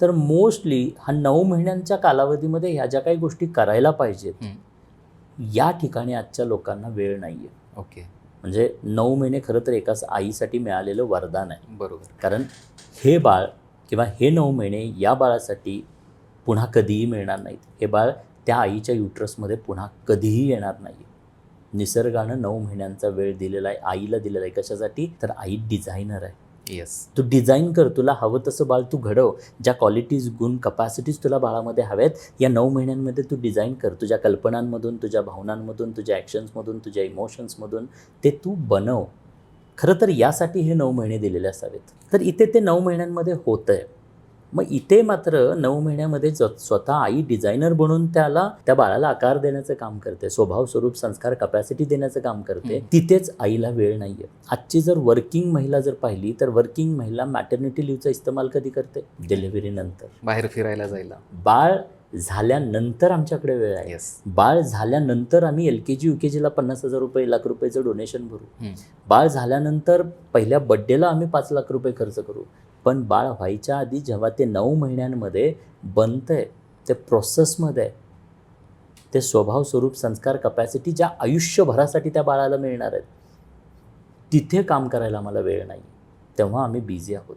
तर मोस्टली हा नऊ महिन्यांच्या कालावधीमध्ये ह्या ज्या काही गोष्टी करायला पाहिजेत या ठिकाणी आजच्या लोकांना वेळ नाही आहे ओके. म्हणजे नऊ महिने खरं तर एकाच आईसाठी मिळालेलं वरदान आहे. बरोबर. कारण हे बाळ किंवा हे नऊ महिने या बाळासाठी पुन्हा कधीही मिळणार नाहीत. हे बाळ त्या आईच्या युट्रसमध्ये पुन्हा कधीही येणार नाही निसर्गानं नऊ महिन्यांचा वेळ दिलेला आहे आईला दिलेला आहे कशासाठी? तर आई डिझायनर आहे. येस तू डिझाईन कर तुला हवं तसं बाळ तू घडव. ज्या क्वालिटीज गुण कपॅसिटीज तुला बाळामध्ये हव्यात या नऊ महिन्यांमध्ये तू डिझाईन कर. तुझ्या कल्पनांमधून तुझ्या भावनांमधून तुझ्या ॲक्शन्समधून तुझ्या इमोशन्समधून ते तू बनव. खरं तर यासाठी हे नऊ महिने दिलेले असावेत. तर इथे ते नऊ महिन्यांमध्ये होतं आहे मग इथे मात्र नऊ महिन्यामध्ये स्वतः आई डिझायनर बनून त्याला त्या बाळाला आकार देण्याचं काम करते स्वभाव स्वरूप संस्कार कपॅसिटी देण्याचं काम करते. तिथेच आईला वेळ नाही आहे आजची जर वर्किंग महिला जर पाहिली तर वर्किंग महिला मॅटर्निटी लिव्हचा इस्तेमाल कधी करते? डिलिव्हरीनंतर बाहेर फिरायला जायला. बाळ झाल्यानंतर आमच्याकडे वेळ आहे. येस बाळ झाल्यानंतर आम्ही एल के जी यू के जीला पन्नास हजार रुपये लाख रुपयाचं डोनेशन भरू. हम्म. बाळ झाल्यानंतर पहिल्या बड्डेला आम्ही पाच लाख रुपये खर्च करू. पण बाळ व्हायच्या आधी जेव्हा ते नऊ महिन्यांमध्ये बनतंय ते प्रोसेसमध्ये आहे ते स्वभाव स्वरूप संस्कार कपॅसिटी ज्या आयुष्यभरासाठी त्या बाळाला मिळणार आहेत तिथे काम करायला आम्हाला वेळ नाही. तेव्हा आम्ही बिझी आहोत.